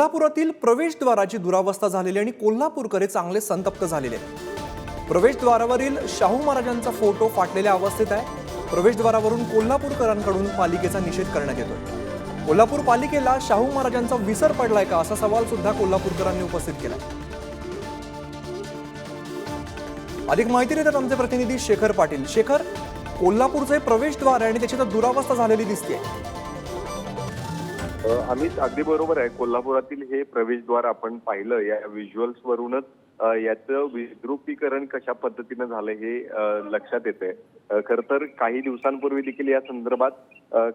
कोल्हापुरातील प्रवेशद्वाराची दुरावस्था झालेली आणि कोल्हापूरकडे चांगले संतप्त झालेले. प्रवेशद्वारावरील शाहू महाराजांचा फोटो फाटलेल्या अवस्थेत आहे. प्रवेशद्वारावरून कोल्हापूरकरांकडून पालिकेचा निषेध करण्यात येतोय. कोल्हापूर पालिकेला शाहू महाराजांचा विसर पडलाय का असा सवाल सुद्धा कोल्हापूरकरांनी उपस्थित केला. अधिक माहिती देतात आमचे प्रतिनिधी शेखर पाटील. शेखर कोल्हापूरचे प्रवेशद्वार आहे आणि त्याची तर दुरावस्था झालेली दिसते अमित अगदी बरोबर आहे. कोल्हापुरातील हे प्रवेशद्वार आपण पाहिलं या व्हिज्युअल्स वरूनच याचं विद्रुपीकरण कशा पद्धतीनं झालं हे लक्षात येते खर तर काही दिवसांपूर्वी देखील या संदर्भात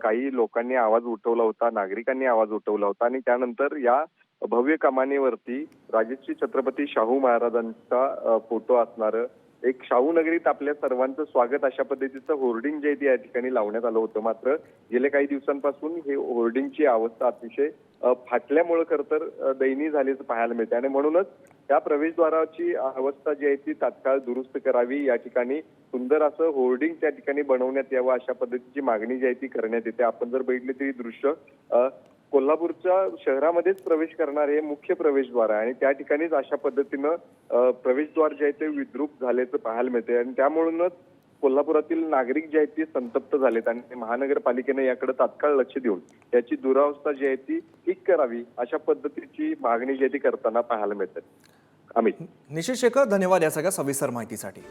काही लोकांनी आवाज उठवला होता नागरिकांनी आवाज उठवला होता आणि त्यानंतर या भव्य कमानीवरती राजश्री छत्रपती शाहू महाराजांचा फोटो असणारं एक शाहू नगरीत आपल्या सर्वांचं स्वागत अशा पद्धतीचं होर्डिंग जे आहे ते या ठिकाणी लावण्यात आलं होतं मात्र गेल्या काही दिवसांपासून हे होर्डिंगची अवस्था अतिशय फाटल्यामुळं खर खरं तर दयनीय झाल्याचं पाहायला मिळते आणि म्हणूनच त्या प्रवेशद्वाराची अवस्था जी आहे ती तात्काळ दुरुस्त करावी या ठिकाणी सुंदर असं होर्डिंग त्या ठिकाणी बनवण्यात यावं अशा पद्धतीची मागणी जी आहे ती करण्यात येते. आपण जर बघितले तरी दृश्य कोल्हापूरच्या शहरामध्येच प्रवेश करणारे हे मुख्य प्रवेशद्वार आहे आणि त्या ठिकाणीच अशा पद्धतीनं प्रवेशद्वार जे आहे ते विद्रूप झाल्याचं पाहायला मिळते आणि त्यामुळूनच कोल्हापुरातील नागरिक जे आहेत ते संतप्त झालेत आणि महानगरपालिकेने याकडे तात्काळ लक्ष देऊन याची दुरावस्था जी आहे ती ठीक करावी अशा पद्धतीची मागणी जी आहे ती करताना पाहायला मिळते अमित. निश्चित शेखर धन्यवाद या सगळ्या सविस्तर माहितीसाठी.